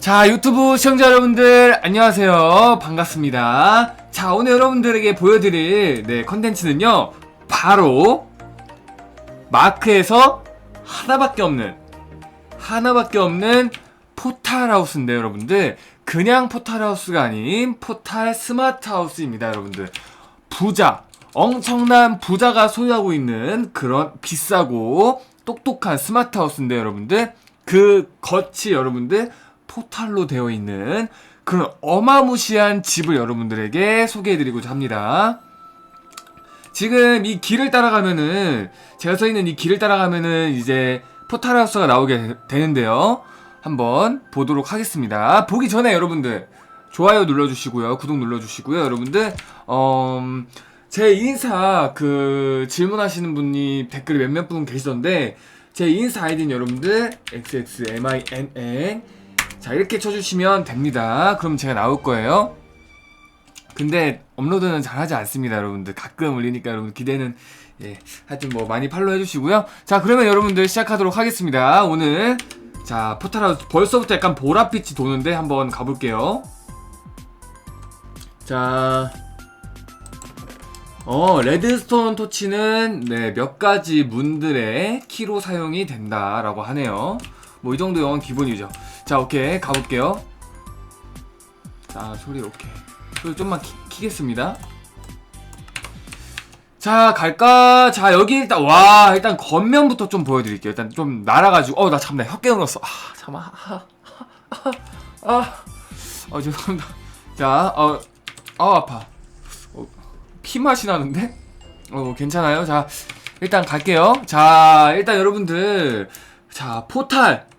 자, 유튜브 시청자 여러분들, 안녕하세요. 반갑습니다. 자, 오늘 여러분들에게 보여드릴, 네, 컨텐츠는요, 바로, 마크에서 하나밖에 없는, 하나밖에 없는 포탈하우스인데요, 여러분들. 그냥 포탈하우스가 아닌 포탈 스마트하우스입니다, 여러분들. 부자, 엄청난 부자가 소유하고 있는 그런 비싸고 똑똑한 스마트하우스인데, 여러분들. 그 겉이 여러분들 포탈로 되어 있는 그런 어마무시한 집을 여러분들에게 소개해드리고자 합니다. 지금 이 길을 따라가면은 제가 서 있는 이 길을 따라가면은 이제 포탈하우스가 나오게 되- 되는데요. 한번 보도록 하겠습니다. 보기 전에 여러분들 좋아요 눌러주시고요, 구독 눌러주시고요, 여러분들 음, 제 인사 그 질문하시는 분이 댓글에 몇몇 분 계시던데 제 인사 아이디는 여러분들 xxminn 자 이렇게 쳐주시면 됩니다. 그럼 제가 나올 거예요. 근데 업로드는 잘하지 않습니다, 여러분들. 가끔 올리니까 여러분 기대는 예 하여튼 뭐 많이 팔로우 해주시고요. 자 그러면 여러분들 시작하도록 하겠습니다. 오늘 자 포탈하우스 벌써부터 약간 보랏빛이 도는데 한번 가볼게요. 자. 어, 레드스톤 토치는 네, 몇 가지 문들의 키로 사용이 된다라고 하네요. 뭐 이 정도 영은 기본이죠. 자, 오케이. 가볼게요. 자, 소리 오케이. 소리 좀만 키, 키겠습니다. 자, 갈까? 자, 여기 일단, 와, 일단 겉면부터 좀 보여드릴게요. 일단 좀 날아가지고, 어, 나 잠깐, 나혀 깨물었어. 아, 잠깐만. 아, 아, 아, 죄송합니다. 자, 어, 아, 아파. 어, 피 맛이 나는데? 어, 괜찮아요. 자, 일단 갈게요. 자, 일단 여러분들, 자, 포탈.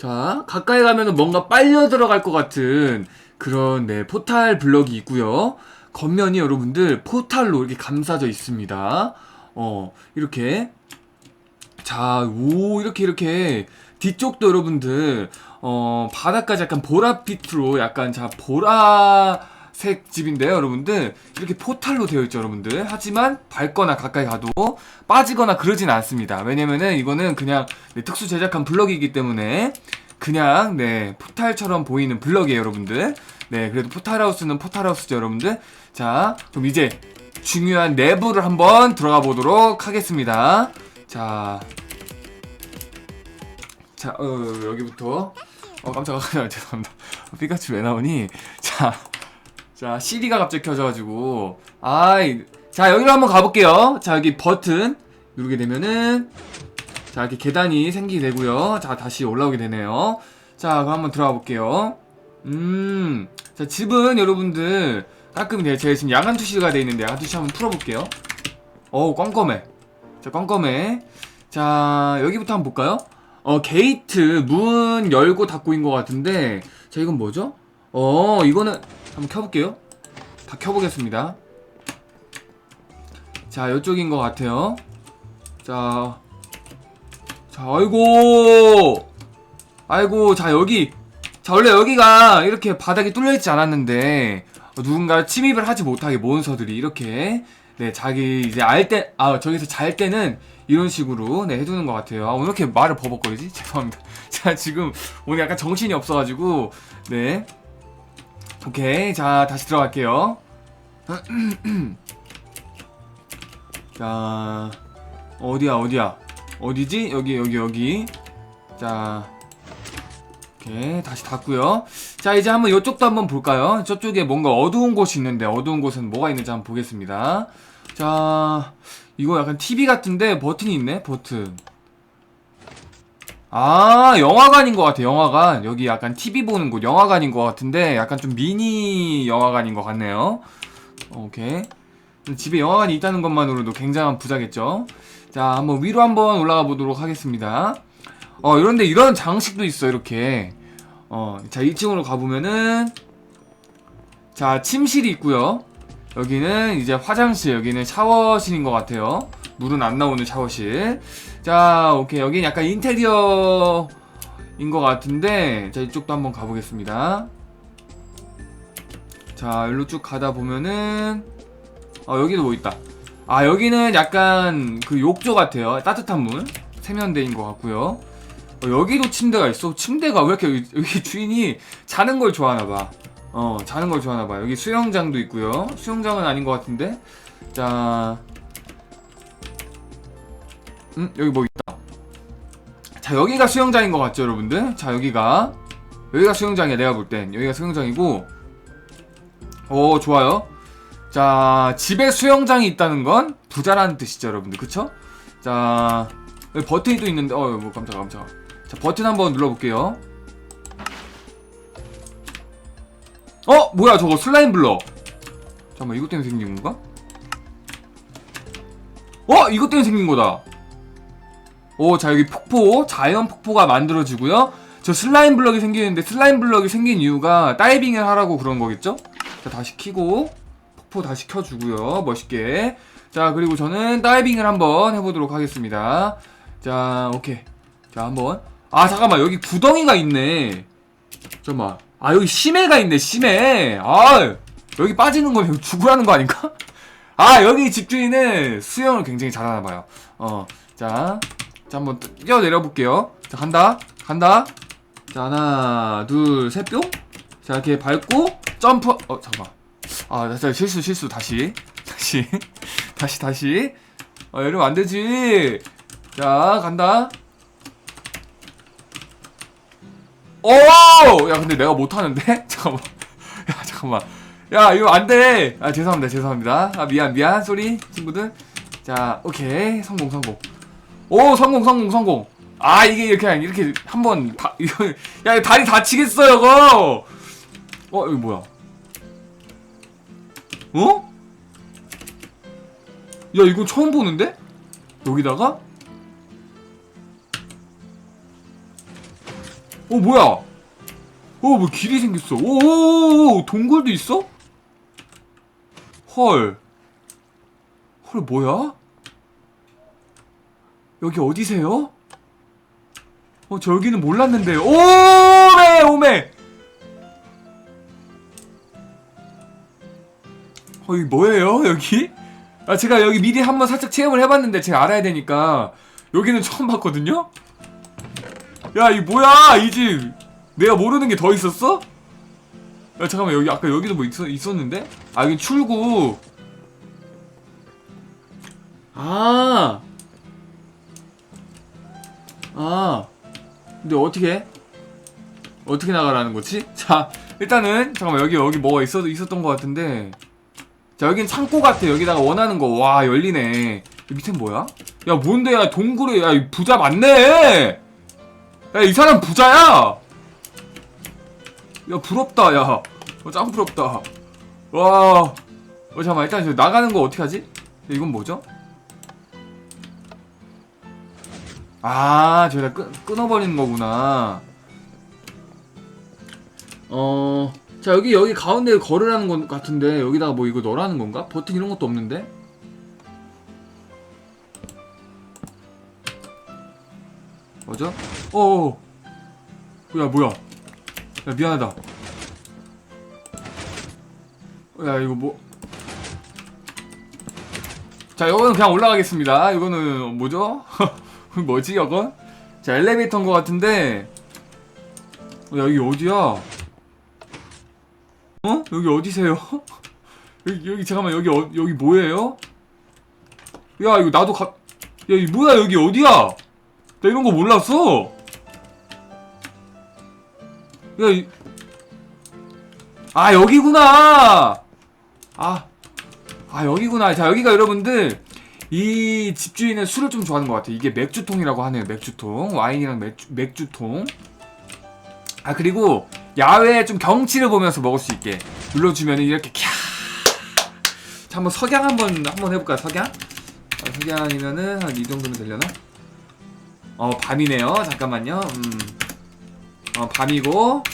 자, 가까이 가면은 뭔가 빨려 들어갈 것 같은 그런, 네, 포탈 블럭이 있고요. 겉면이 여러분들 포탈로 이렇게 감싸져 있습니다. 어, 이렇게. 자, 오, 이렇게, 이렇게. 뒤쪽도 여러분들, 어, 바닥까지 약간 보랏빛으로 약간, 자, 보라 색 집인데요, 여러분들. 이렇게 포탈로 되어 있죠, 여러분들. 하지만 밟거나 가까이 가도 빠지거나 그러진 않습니다. 왜냐면은 이거는 그냥 네, 특수 제작한 블럭이기 때문에 그냥, 네, 포탈처럼 보이는 블럭이에요, 여러분들. 네, 그래도 포탈하우스는 포탈하우스죠, 여러분들. 자, 그럼 이제 중요한 내부를 한번 들어가 보도록 하겠습니다. 자, 자, 어, 여기부터. 어, 깜짝이야. 죄송합니다. 피카츄 왜 나오니? 자, 자, CD가 갑자기 켜져가지고. 아이, 자, 여기로 한번 가볼게요. 자, 여기 버튼 누르게 되면은, 자, 이렇게 계단이 생기게 되고요. 자, 다시 올라오게 되네요. 자, 그럼 한번 들어가 볼게요. 음, 자, 집은 여러분들, 가끔 돼. 제가 지금 야간 투시가 돼 있는데, 야간 투시 한번 풀어볼게요. 어우, 껌껌해. 자, 껌껌해. 자, 여기부터 한번 볼까요? 어, 게이트, 문 열고 닫고인 것 같은데, 자, 이건 뭐죠? 어, 이거는, 한번 켜볼게요. 다 켜보겠습니다. 자, 이쪽인 것 같아요. 자, 자, 아이고, 아이고, 자, 여기, 자, 원래 여기가 이렇게 바닥이 뚫려 있지 않았는데, 어, 누군가 침입을 하지 못하게 몬스터들이 이렇게, 네, 자기 이제 알 때, 아, 저기서 잘 때는 이런 식으로, 네, 해두는 것 같아요. 아, 오늘 이렇게 말을 버벅거리지? 죄송합니다. 자, 지금 오늘 약간 정신이 없어가지고, 네. 오케이. 자, 다시 들어갈게요. 자, 어디야, 어디야? 어디지? 여기, 여기, 여기. 자, 오케이. 다시 닫고요. 자, 이제 한번 이쪽도 한번 볼까요? 저쪽에 뭔가 어두운 곳이 있는데, 어두운 곳은 뭐가 있는지 한번 보겠습니다. 자, 이거 약간 TV 같은데 버튼이 있네? 버튼. 아, 영화관인 것 같아, 영화관. 여기 약간 TV 보는 곳, 영화관인 것 같은데, 약간 좀 미니 영화관인 것 같네요. 오케이. 집에 영화관이 있다는 것만으로도 굉장한 부자겠죠? 자, 한번 위로 한번 올라가 보도록 하겠습니다. 어, 이런데 이런 장식도 있어, 이렇게. 어, 자, 2층으로 가보면은, 자, 침실이 있고요 여기는 이제 화장실, 여기는 샤워실인 것 같아요. 물은 안 나오는 샤워실. 자, 오케이. 여기는 약간 인테리어인 것 같은데, 자, 이쪽도 한번 가보겠습니다. 자, 일로 쭉 가다 보면은, 어, 여기도 뭐 있다. 아, 여기는 약간 그 욕조 같아요. 따뜻한 물. 세면대인 것 같고요. 어, 여기도 침대가 있어. 침대가 왜 이렇게 여기 주인이 자는 걸 좋아하나 봐. 어, 자는 걸 좋아하나 봐. 여기 수영장도 있고요. 수영장은 아닌 것 같은데. 자, 음, 여기 뭐 있다. 자, 여기가 수영장인 것 같죠, 여러분들? 자, 여기가 여기가 수영장이야. 내가 볼 땐 여기가 수영장이고. 오, 좋아요. 자, 집에 수영장이 있다는 건 부자라는 뜻이죠, 여러분들. 그쵸? 자, 버튼이 또 있는데, 어, 뭐, 깜짝아, 깜짝아. 자, 버튼 한번 눌러볼게요. 어? 뭐야, 저거 슬라임 블럭. 잠깐만, 이것 때문에 생긴 건가? 어? 이것 때문에 생긴 거다. 오, 자, 여기 폭포, 자연 폭포가 만들어지고요. 저 슬라임 블럭이 생기는데, 슬라임 블럭이 생긴 이유가 다이빙을 하라고 그런 거겠죠? 자, 다시 키고, 폭포 다시 켜주고요. 멋있게. 자, 그리고 저는 다이빙을 한번 해보도록 하겠습니다. 자, 오케이. 자, 한번. 아, 잠깐만. 여기 구덩이가 있네. 잠깐만. 아, 여기 심해가 있네, 심해. 아, 여기 빠지는 거면 여기 죽으라는 거 아닌가? 아, 여기 집주인은 수영을 굉장히 잘하나봐요. 어, 자. 자, 한번 뛰어내려 볼게요. 자, 간다. 간다. 자, 하나, 둘, 셋, 뿅. 자, 이렇게 밟고, 점프. 어, 잠깐만. 아, 나 진짜 실수, 실수. 다시. 다시. 다시, 다시. 아, 이러면 안 되지. 자, 간다. 오! 야, 근데 내가 못하는데? 잠깐만. 야, 잠깐만. 야, 이거 안 돼. 아, 죄송합니다. 죄송합니다. 아, 미안, 미안. 쏘리, 친구들. 자, 오케이. 성공, 성공. 오, 성공, 성공, 성공. 아, 이게 이렇게, 이렇게 한 번, 다, 이거, 야, 다리 다치겠어, 이거! 어, 이거 뭐야? 어? 야, 이거 처음 보는데? 여기다가? 어, 뭐야? 어, 뭐 길이 생겼어. 오, 동굴도 있어? 헐. 헐, 뭐야? 여기 어디세요? 어, 저 여기는 몰랐는데. 오메, 오메! 어, 이게 뭐예요, 여기? 아, 제가 여기 미리 한번 살짝 체험을 해봤는데 제가 알아야 되니까 여기는 처음 봤거든요? 야, 이 뭐야, 이 집. 내가 모르는 게 더 있었어? 야, 잠깐만, 여기, 아까 여기도 뭐 있었, 있었는데? 아, 여기 출구. 아. 아. 근데 어떻게 해? 어떻게 나가라는 거지? 자, 일단은, 잠깐만, 여기, 여기 뭐가 있어, 있었던 것 같은데. 자, 여긴 창고 같아. 여기다가 원하는 거. 와, 열리네. 밑엔 뭐야? 야, 뭔데, 야, 동굴에, 야, 이 부자 맞네! 야, 이 사람 부자야! 야, 부럽다, 야. 어, 짱 부럽다. 와. 어, 잠깐만, 일단 저 나가는 거 어떻게 하지? 야, 이건 뭐죠? 아, 저기다 끊, 끊어버리는 거구나. 어, 자, 여기, 여기 가운데 걸으라는 것 같은데, 여기다가 뭐 이거 넣으라는 건가? 버튼 이런 것도 없는데? 뭐죠? 어어. 야, 뭐야. 야, 미안하다. 야, 이거 뭐. 자, 이거는 그냥 올라가겠습니다. 이거는 뭐죠? 뭐지, 이건? 자, 엘리베이터인 것 같은데. 야, 여기 어디야? 어? 여기 어디세요? 여기, 여기, 잠깐만, 여기, 어, 여기 뭐예요? 야, 이거 나도 가, 야, 이 뭐야, 여기 어디야? 나 이런 거 몰랐어! 야, 이... 아, 여기구나! 아, 아, 여기구나. 자, 여기가 여러분들, 이 집주인은 술을 좀 좋아하는 것 같아요. 이게 맥주통이라고 하네요. 맥주통. 와인이랑 맥주, 맥주통. 아, 그리고 야외에 좀 경치를 보면서 먹을 수 있게 눌러주면 이렇게 캬. 자, 한번 석양 한번, 한번 해볼까요? 석양? 아, 석양이면은 한 이 정도면 되려나? 어, 밤이네요. 잠깐만요. 음. 어, 밤이고.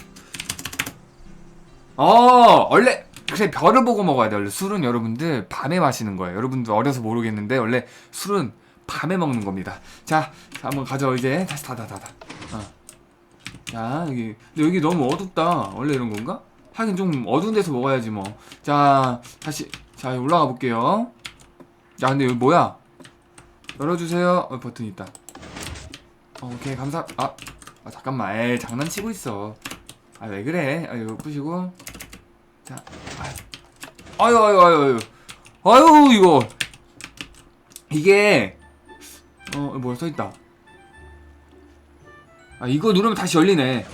어, 원래, 그래, 별을 보고 먹어야 돼. 원래 술은 여러분들 밤에 마시는 거예요. 여러분들 어려서 모르겠는데, 원래 술은 밤에 먹는 겁니다. 자, 자 한번 가져, 이제. 다시 닫아. 어. 자, 여기. 근데 여기 너무 어둡다. 원래 이런 건가? 하긴 좀 어두운 데서 먹어야지, 뭐. 자, 다시. 자, 올라가 볼게요. 야, 근데 여기 뭐야? 열어주세요. 어, 버튼 있다. 어, 오케이, 감사. 아, 아 잠깐만 에이 장난치고 있어 아 왜 그래 아 이거 부시고 자 아유. 아유 아유 아유 아유. 이거. 이게 어 뭐야 써있다. 아 이거 누르면 다시 열리네.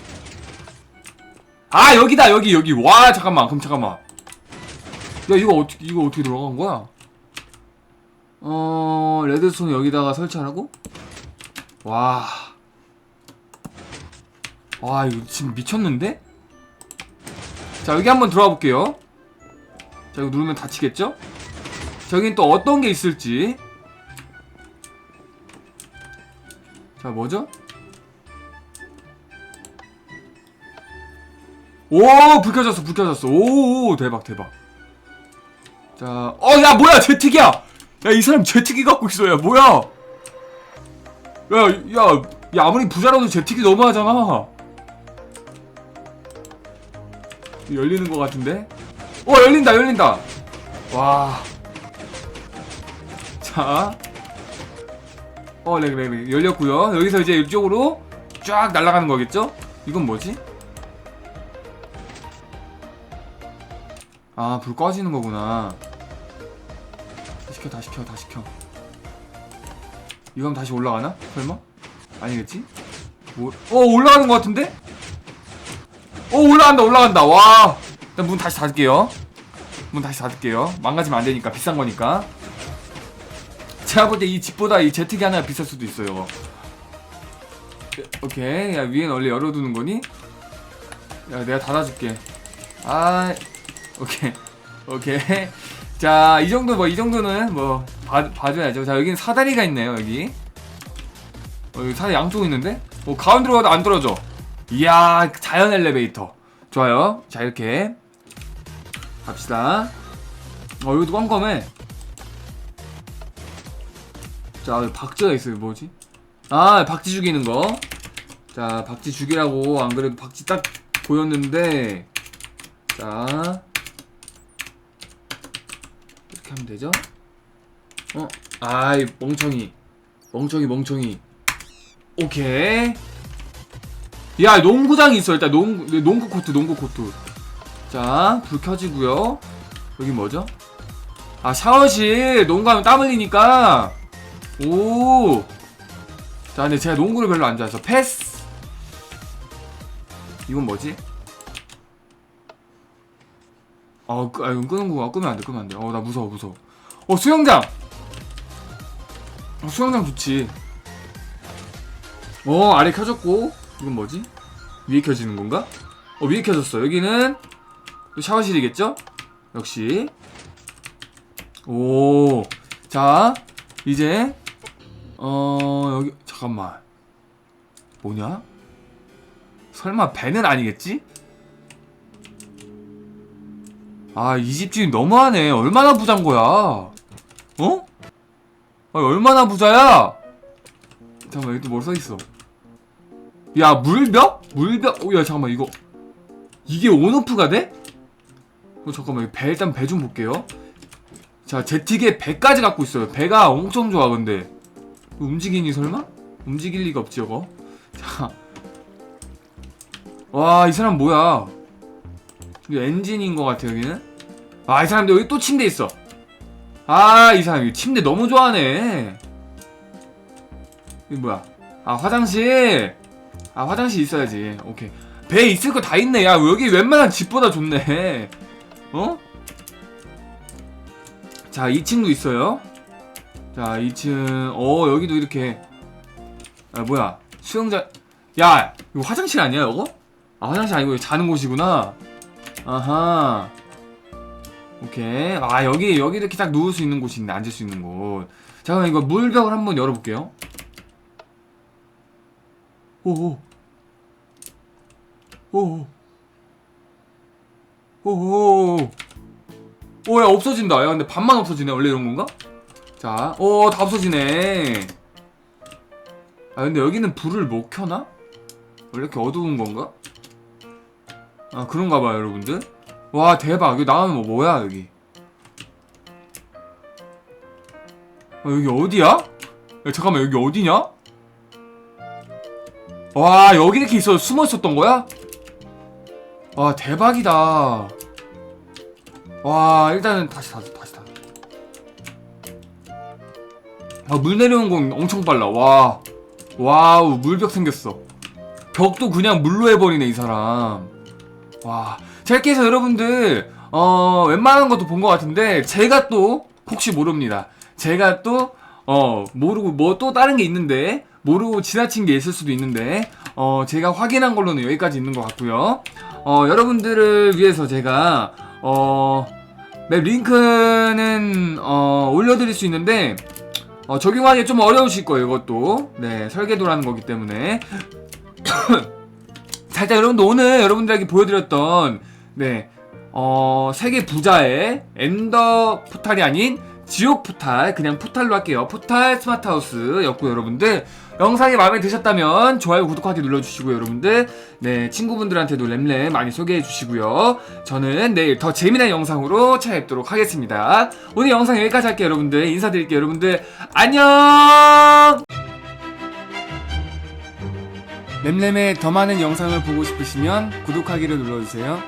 아 여기다 여기 여기. 와 잠깐만 그럼 잠깐만. 야 이거 어떻게 이거 어떻게 들어간 거야? 어 레드스톤 여기다가 설치하라고? 와. 와 이거 지금 미쳤는데? 자 여기 한번 들어가 볼게요. 자 이거 누르면 닫히겠죠? 자 여긴 또 어떤 게 있을지. 자 뭐죠? 오 불 켜졌어 불 켜졌어. 오 대박 대박. 자 어 야 뭐야 제트기야! 야 이 사람 제트기 갖고 있어 야 뭐야? 야 야 야 아무리 부자라도 제트기 너무하잖아 열리는 것 같은데? 어 열린다 열린다 와 자. 어, 네, 그래, 그래. 열렸고요. 여기서 이제 이쪽으로 쫙 날아가는 거겠죠? 이건 뭐지? 아, 불 꺼지는 거구나. 다 시켜, 다 시켜, 다 시켜. 이건 다시 올라가나? 설마? 아니겠지? 뭐, 어, 올라가는 것 같은데? 어, 올라간다, 올라간다. 와. 일단 문 다시 닫을게요. 문 다시 닫을게요. 망가지면 안 되니까, 비싼 거니까. 제가 볼 때 이 집보다 이 제트기 하나 비쌀 수도 있어요. 오케이. 야, 위엔 원래 열어두는 거니? 야, 내가 닫아줄게. 아, 오케이. 오케이. 자, 이 정도, 뭐, 이 정도는 뭐, 봐, 봐줘야죠. 자, 여기는 사다리가 있네요, 여기. 어, 여기 사다리 양쪽 있는데? 어, 가운데로 가도 안 떨어져. 이야, 자연 엘리베이터. 좋아요. 자, 이렇게. 갑시다. 어, 여기도 껌껌해. 자, 박쥐가 있어요. 뭐지? 아, 박쥐 죽이는 거. 자, 박쥐 죽이라고 안 그래도 박쥐 딱 보였는데. 자. 이렇게 하면 되죠? 어? 아이, 멍청이. 멍청이, 멍청이. 오케이. 야, 농구장이 있어. 일단 농구, 농구 코트, 농구 코트. 자, 불 켜지고요. 여기 뭐죠? 아, 샤워실. 농구하면 땀 흘리니까. 오. 자, 근데 제가 농구를 별로 안 좋아해서 패스. 이건 뭐지? 아, 끄, 아 이건 끄는 거야. 끄면 안 돼, 끄면 안 돼. 어, 나 무서워, 무서워. 어, 수영장! 어, 수영장 좋지. 어, 아래 켜졌고. 이건 뭐지? 위에 켜지는 건가? 어, 위에 켜졌어. 여기는 또 샤워실이겠죠? 역시. 오. 자, 이제 어 여기 잠깐만 뭐냐? 설마 배는 아니겠지? 아 이 집 주인 너무하네 얼마나 부자인 거야 어? 아 얼마나 부자야? 잠깐만 여기 또뭐 써있어 야 물벽? 물벽? 오야 잠깐만 이거 이게 온오프가 돼? 어 잠깐만 배 일단 배 좀 볼게요 자, 제틱에 배까지 갖고 있어요. 배가 엄청 좋아, 근데. 움직이니, 설마? 움직일 리가 없지, 저거. 자. 와, 이 사람 뭐야. 이거 엔진인 것 같아, 여기는. 아, 이 사람들 여기 또 침대 있어. 아, 이 사람, 이 침대 너무 좋아하네. 이거 뭐야. 아, 화장실. 아, 화장실 있어야지. 오케이. 배 있을 거 다 있네. 야, 여기 웬만한 집보다 좋네. 어? 자, 2층도 있어요. 자, 2층. 어, 여기도 이렇게. 아, 뭐야. 수영장. 야, 이거 화장실 아니야, 이거? 아, 화장실 아니고 자는 곳이구나. 아하. 오케이. 아, 여기, 여기 이렇게 딱 누울 수 있는 곳이 있네. 앉을 수 있는 곳. 자, 그럼 이거 물벽을 한번 열어볼게요. 오오. 오오. 오오. 오, 야, 없어진다. 야, 근데 반만 없어지네. 원래 이런 건가? 자, 오, 다 없어지네. 아, 근데 여기는 불을 못 켜나? 원래 이렇게 어두운 건가? 아, 그런가 봐요, 여러분들. 와, 대박. 여기 나오면 뭐, 뭐야, 여기. 아, 여기 어디야? 야, 잠깐만, 여기 어디냐? 와 여기 이렇게 있어 숨어 있었던 거야? 와 대박이다. 와 일단은 다시 닫아 다시 닫아. 아물 내려오는 건 엄청 빨라. 와 와우 물벽 생겼어. 벽도 그냥 물로 해버리네 이 사람. 와 이렇게 해서 여러분들 어 웬만한 것도 본 것 같은데 제가 또 혹시 모릅니다. 제가 또 어 모르고 뭐 또 다른 게 있는데 모르고 지나친 게 있을 수도 있는데 어 제가 확인한 걸로는 여기까지 있는 것 같고요. 어 여러분들을 위해서 제가 어 맵 링크는 어 올려드릴 수 있는데 어 적용하기 좀 어려우실 거예요 이것도 네 설계도라는 거기 때문에 살짝 여러분들 오늘 여러분들에게 보여드렸던 네 어, 세계 부자의 엔더 포탈이 아닌 지옥 포탈, 그냥 포탈로 할게요. 포탈 스마트 하우스였고 여러분들 영상이 마음에 드셨다면 좋아요, 구독하기 눌러주시고요, 여러분들. 네, 친구분들한테도 램램 많이 소개해 주시고요. 저는 내일 더 재미난 영상으로 찾아뵙도록 하겠습니다. 오늘 영상 여기까지 할게요, 여러분들. 인사드릴게요, 여러분들. 안녕! 램램의 더 많은 영상을 보고 싶으시면 구독하기를 눌러주세요.